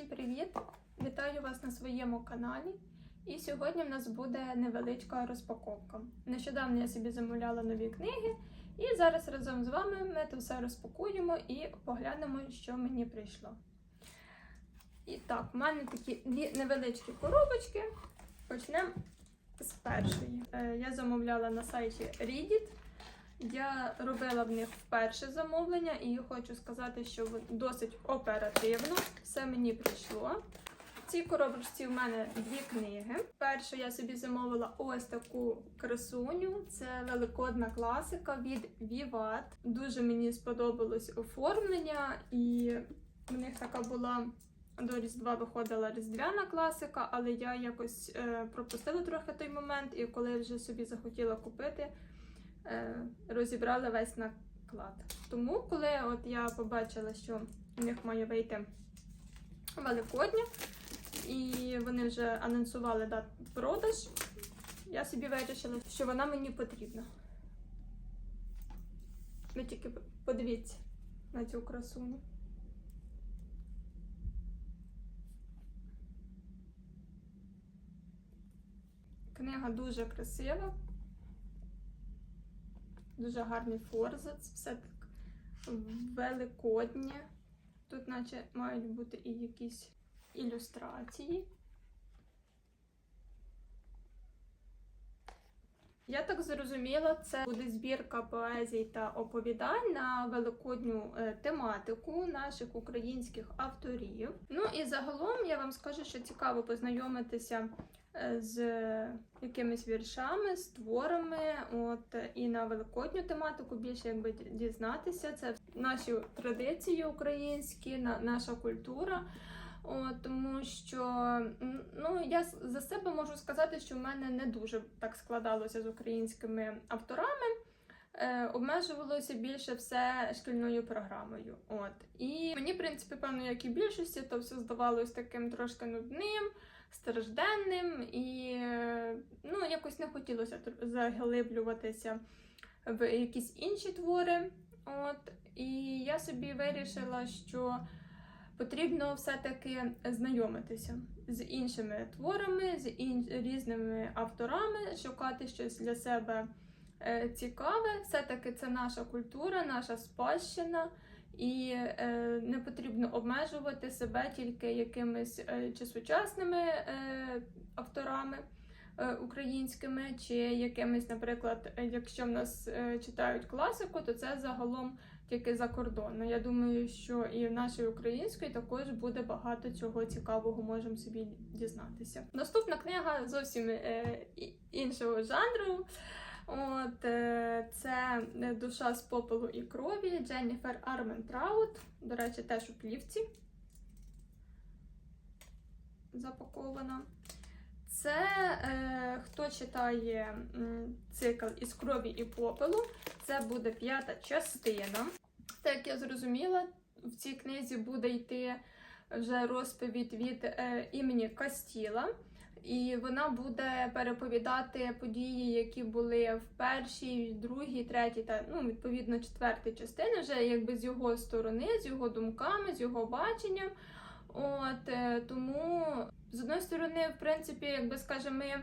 Всім привіт! Вітаю вас на своєму каналі. І сьогодні в нас буде невеличка розпаковка. Нещодавно я собі замовляла нові книги, і зараз разом з вами ми це все розпакуємо і поглянемо, що мені прийшло. І так, в мене такі дві невеличкі коробочки. Почнемо з першої. Е, Я замовляла на сайті Reddit. Я робила в них вперше замовлення і хочу сказати, що досить оперативно все мені прийшло. В цій коробочці в мене дві книги. Першу я собі замовила ось таку красуню. Це великодна класика від Vivat. Дуже мені сподобалось оформлення, і в них така була до Різдва виходила різдвяна класика, але я якось е, пропустила трохи той момент, і коли вже собі захотіла купити, е, розібрала весь наклад. Тому, коли от я побачила, що у них має вийти Великодня, і вони вже анонсували дату продаж, я собі вирішила, що вона мені потрібна. Ви тільки подивіться на цю красуню. Книга дуже красива, дуже гарний форзац, все так великоднє. Тут, наче, мають бути і якісь ілюстрації. Я так зрозуміла, це буде збірка поезій та оповідань на великодню е, тематику наших українських авторів. Ну і загалом я вам скажу, що цікаво познайомитися е, з якимись віршами, з творами, от і на великодню тематику більше якби дізнатися. Це наші традиції українські, на, наша культура. Тому що ну, я за себе можу сказати, що в мене не дуже так складалося з українськими авторами. Е, обмежувалося більше все шкільною програмою. От. І мені, в принципі, певно, як і більшості, то все здавалось таким трошки нудним, стражденним, і ну, якось не хотілося заглиблюватися в якісь інші твори. От. І я собі вирішила, що потрібно все-таки знайомитися з іншими творами, з ін... різними авторами, шукати щось для себе е, цікаве. Все-таки це наша культура, наша спадщина, і е, не потрібно обмежувати себе тільки якимись е, чи сучасними авторами. Українськими чи якимись, наприклад, якщо в нас читають класику, то це загалом тільки за кордону. Я думаю, що і в нашій української також буде багато цього цікавого, можемо собі дізнатися. Наступна книга зовсім е, іншого жанру. От е, це душа з попелу і крові Дженніфер Арментраут. До речі, теж у плівці запакована. Це е, хто читає цикл із крові і попелу, це буде п'ята частина. Так я зрозуміла, в цій книзі буде йти вже розповідь від е, імені Кастіла, і вона буде переповідати події, які були в першій, другій, третій та ну, відповідно четвертій частини, вже якби з його сторони, з його думками, з його баченням. От е, тому з одної сторони, в принципі, якби скажемо, ми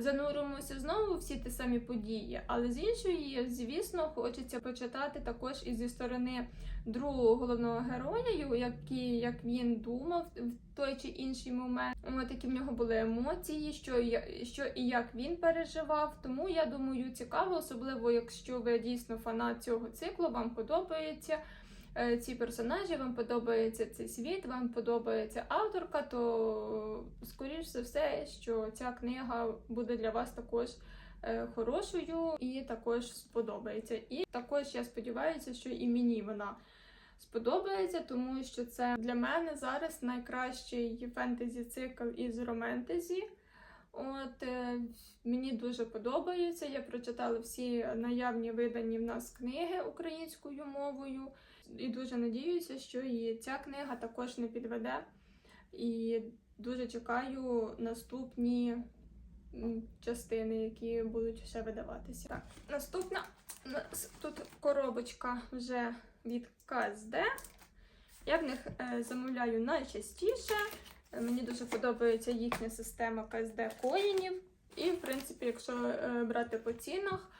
зануримося знову всі ті самі події, але з іншої, звісно, хочеться почитати також і зі сторони другого головного героя, який, як він думав в той чи інший момент, от які в нього були емоції, що, я- що і як він переживав. Тому я думаю, цікаво, особливо якщо ви дійсно фанат цього циклу, вам подобається. Е, Ці персонажі, вам подобається цей світ, вам подобається авторка, то скоріш за все, що ця книга буде для вас також е, хорошою і також сподобається. І також я сподіваюся, що і мені вона сподобається, тому що це для мене зараз найкращий фентезі цикл із романтезі. От е, мені дуже подобається. Я прочитала всі наявні видані в нас книги українською мовою. І дуже надіюся, що і ця книга також не підведе. І дуже чекаю наступні частини, які будуть ще видаватися. Так, наступна тут коробочка вже від КСД. Я в них е, замовляю найчастіше. Мені дуже подобається їхня система КСД коїнів. І, в принципі, якщо е, брати по цінах,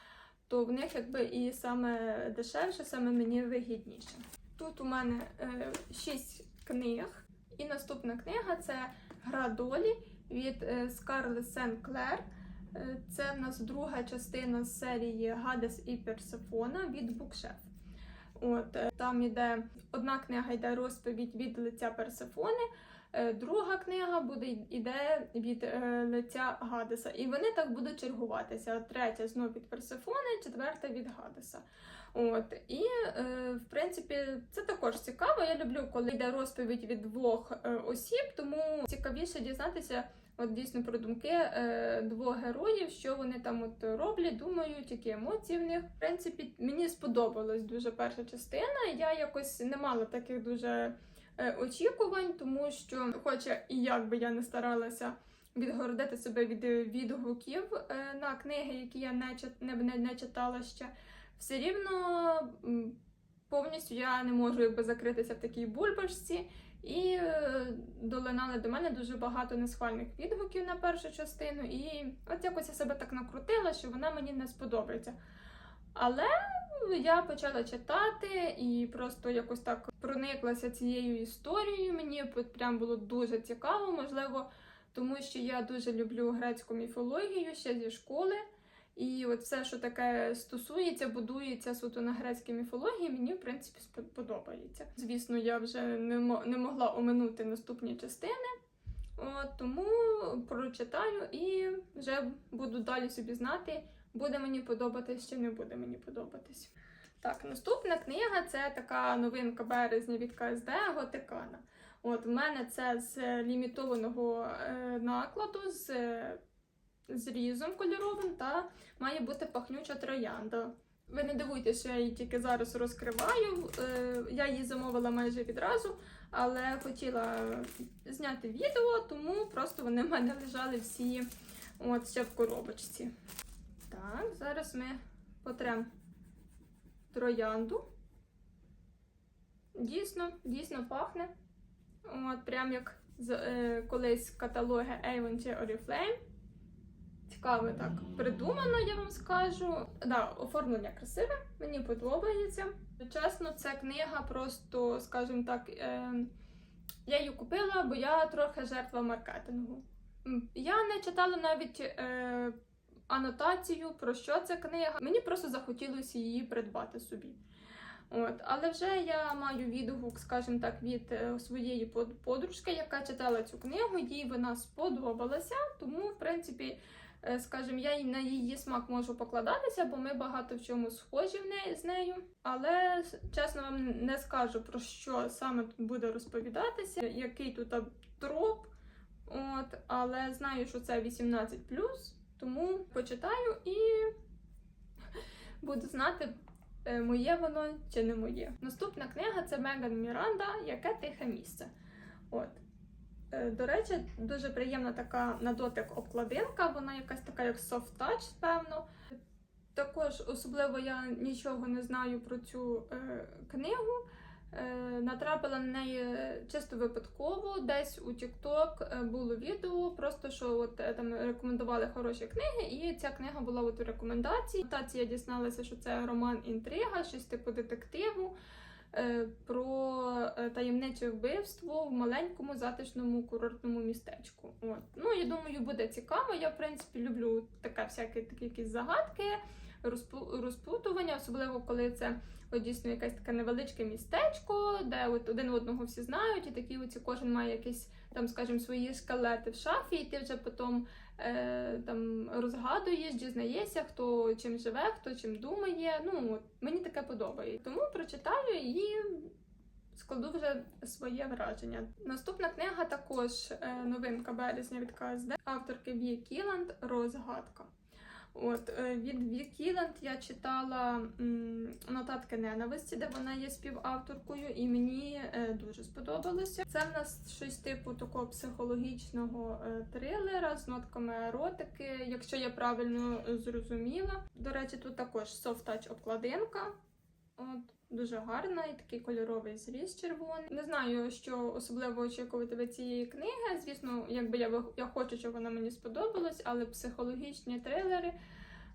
то в них якби і саме дешевше, саме мені вигідніше. Тут у мене е, 6 книг, і наступна книга це Гра долі від е, Скарлет Сен-Клер. Е, Це в нас друга частина з серії Гадес і Персефона від Букшеф. От е, там іде одна книга йде розповідь від лиця Персефони, друга книга буде іде від е, лиця Гадеса. І вони так будуть чергуватися. Третя знов від Персефони, четверта від Гадеса. От і е, в принципі це також цікаво. Я люблю, коли йде розповідь від двох е, осіб, тому цікавіше дізнатися. От дійсно про думки е, двох героїв, що вони там от роблять, думають, які емоції в них. В принципі, мені сподобалась дуже перша частина. Я якось не мала таких дуже е, очікувань, тому що, хоча і як би я не старалася відгородити себе від відгуків е, на книги, які я не, не, не, не читала ще, все рівно повністю я не можу якби закритися в такій бульбашці. І е, долинали до мене дуже багато несхвальних відгуків на першу частину, і от якось я себе так накрутила, що вона мені не сподобається. Але я почала читати і просто якось так прониклася цією історією. Мені прям було дуже цікаво, можливо, тому що я дуже люблю грецьку міфологію ще зі школи. І от все, що таке стосується, будується суто на грецькій міфології, мені в принципі подобається. Звісно, я вже не могла оминути наступні частини, от, тому прочитаю і вже буду далі собі знати, буде мені подобатись чи не буде мені подобатись. Так, наступна книга це така новинка березня від КСД Готикана. От в мене це з лімітованого е, накладу, з зрізом кольоровим та має бути пахнюча троянда. Ви не дивуйтесь, що я її тільки зараз розкриваю. Е, Я її замовила майже відразу, але хотіла зняти відео, тому просто вони в мене лежали всі от ще в коробочці. Так, зараз ми потремо троянду. Дійсно, дійсно пахне. От, прям як з, е, колись каталоги Avon чи Oriflame. Цікаво так придумано, я вам скажу. Да, оформлення красиве, мені подобається. Чесно, ця книга просто, скажімо так, е, я її купила, бо я трохи жертва маркетингу. Я не читала навіть е, анотацію, про що ця книга. Мені просто захотілося її придбати собі. От, але вже я маю відгук, скажімо так, від е, своєї подружки, яка читала цю книгу, їй вона сподобалася, тому, в принципі, е, скажімо, я на її смак можу покладатися, бо ми багато в чому схожі в неї з нею. Але чесно вам не скажу про що саме тут буде розповідатися, який тут троп. От, але знаю, що це 18+, тому почитаю і буду знати, е, моє воно чи не моє. Наступна книга це Меган Міранда Яке тихе місце. От. Е, До речі, дуже приємна така на дотик обкладинка, вона якась така як soft touch, певно. Також особливо я нічого не знаю про цю е, книгу. Е, натрапила на неї чисто випадково. Десь у TikTok е, було відео, просто що от е, там рекомендували хороші книги, і ця книга була от у рекомендації. Нотації я дізналася, що це роман інтрига, щось типу детективу. Про таємниче вбивство в маленькому затишному курортному містечку. От. Ну, я думаю, буде цікаво. Я, в принципі, люблю таке всякі такі якісь загадки, розпутування, особливо коли це от, дійсно якесь таке невеличке містечко, де от один одного всі знають, і такі оці кожен має якісь там, скажімо, свої скелети в шафі, і ти вже потім е, там розгадуєш, дізнаєшся, хто чим живе, хто чим думає. Ну, от, мені таке подобається. Тому прочитаю і складу вже своє враження. Наступна книга також е, новинка березня від КСД авторки Ві Кіланд Розгадка. От е, від Вікіланд я читала нотатки ненависті, де вона є співавторкою, і мені е, дуже сподобалося. Це в нас щось типу такого психологічного е, трилера з нотками еротики, якщо я правильно зрозуміла. До речі, тут також touch обкладинка. От дуже гарна і такий кольоровий зріз червоний. Не знаю, що особливо очікувати від цієї книги. Звісно, якби я я хочу, щоб вона мені сподобалась, але психологічні трилери.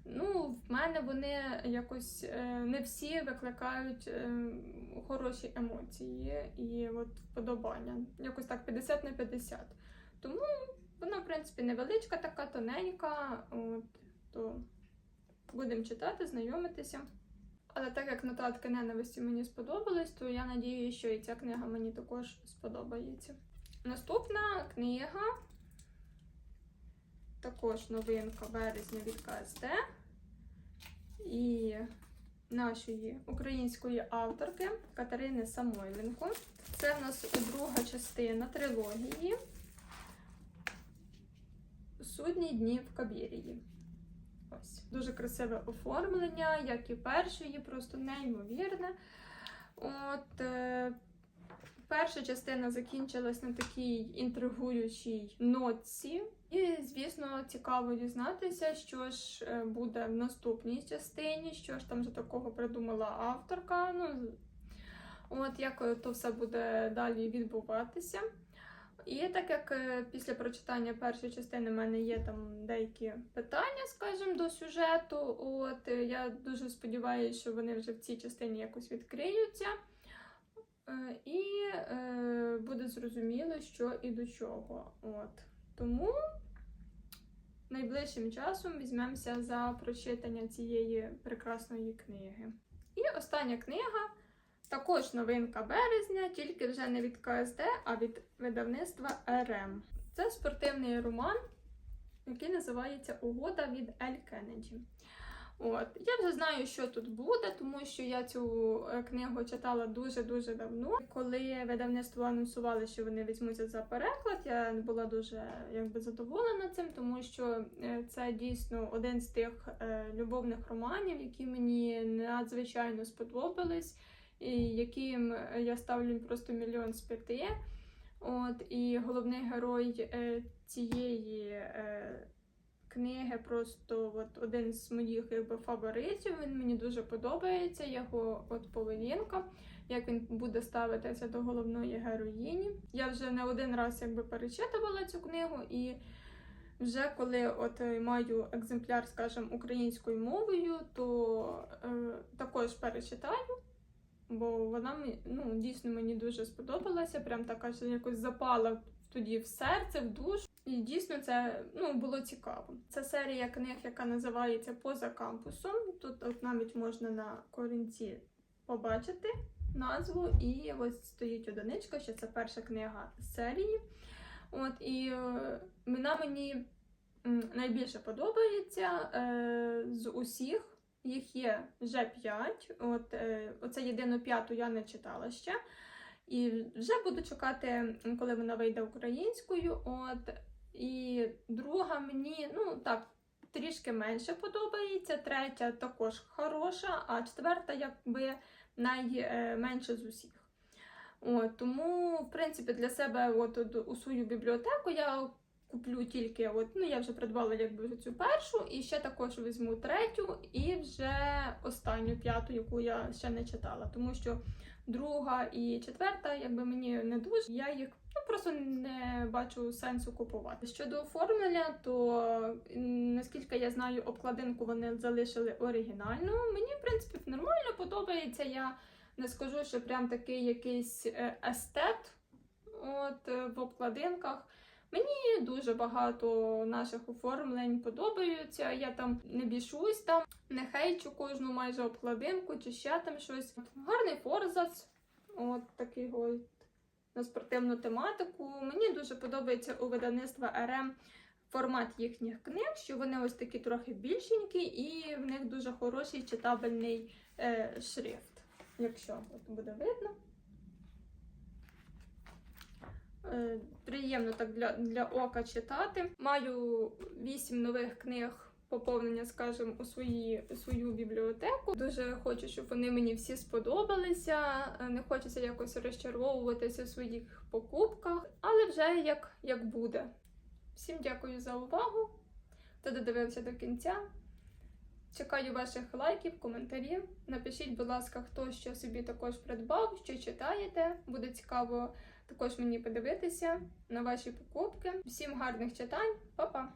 Ну, в мене вони якось е, не всі викликають е, хороші емоції і от вподобання. Якось так 50 на 50. Тому вона, в принципі, невеличка, така тоненька. От, то будемо читати, знайомитися. Але так як нотатки ненависті мені сподобались, то я надію, що і ця книга мені також сподобається. Наступна книга також новинка березня від КСТ і нашої української авторки Катерини Самойленко. Це в нас друга частина трилогії Судні дні в Кабірії. Ось дуже красиве оформлення, як і першої, просто неймовірне. От е, перша частина закінчилась на такій інтригуючій нотці. І, звісно, цікаво дізнатися, що ж е, буде в наступній частині, що ж там за такого придумала авторка. Ну, от як е, то все буде далі відбуватися. І так як е, після прочитання першої частини в мене є там деякі питання, скажімо, до сюжету, от е, я дуже сподіваюся, що вони вже в цій частині якось відкриються. Е, І е, буде зрозуміло, що і до чого. От. Тому найближчим часом візьмемося за прочитання цієї прекрасної книги. І остання книга також новинка березня, тільки вже не від КСД, а від видавництва РМ. Це спортивний роман, який називається Угода від Ель Кеннеді. От. Я вже знаю, що тут буде, тому що я цю е, книгу читала дуже-дуже давно. Коли видавництво анонсували, що вони візьмуться за переклад, я була дуже якби, задоволена цим, тому що е, це дійсно один з тих е, любовних романів, які мені надзвичайно сподобались, яким я ставлю просто мільйон з п'яти. От, і головний герой е, цієї е, книги просто от, один з моїх якби, фаворитів. Він мені дуже подобається, його от поведінка, як він буде ставитися до головної героїні. Я вже не один раз якби, перечитувала цю книгу, і вже коли от е, маю екземпляр, скажімо, українською мовою, то е, також перечитаю. Бо вона ну, дійсно мені дуже сподобалася. Прям така що якось запала тоді в серце, в душу. І дійсно це ну, було цікаво. Це серія книг, яка називається Поза кампусом. Тут от навіть можна на корінці побачити назву, і ось стоїть одиничка, що це перша книга з серії. От і е, вона мені найбільше подобається е, з усіх. Їх є вже п'ять. От е, оце єдину п'яту я не читала ще. І вже буду чекати, коли вона вийде українською. От і друга мені, ну так, трішки менше подобається. Третя також хороша, а четверта, якби найменша з усіх. От, тому, в принципі, для себе от, от, у свою бібліотеку я куплю тільки, от, ну я вже придбала якби вже цю першу, і ще також візьму третю, і вже останню п'яту, яку я ще не читала. Тому що друга і четверта, якби мені не дуже, я їх ну, просто не бачу сенсу купувати. Щодо оформлення, то наскільки я знаю, обкладинку вони залишили оригінальну. Мені, в принципі, нормально подобається. Я не скажу, що прям такий якийсь е, естет от, в обкладинках. Мені дуже багато наших оформлень подобаються. Я там не бішусь там, не хейчу кожну майже обкладинку чи ще там щось. Гарний форзац, от такий от на спортивну тематику. Мені дуже подобається у видавництва РМ формат їхніх книг, що вони ось такі трохи більшенькі, і в них дуже хороший читабельний е, шрифт. Якщо от буде видно. Е, Приємно так для, для ока читати. Маю вісім нових книг поповнення, скажімо, у свої, у свою бібліотеку. Дуже хочу, щоб вони мені всі сподобалися. Е, Не хочеться якось розчаровуватися в своїх покупках, але вже як, як буде. Всім дякую за увагу, хто додивився до кінця. Чекаю ваших лайків, коментарів. Напишіть, будь ласка, хто що собі також придбав, що читаєте. Буде цікаво також мені подивитися на ваші покупки. Всім гарних читань, Па-па!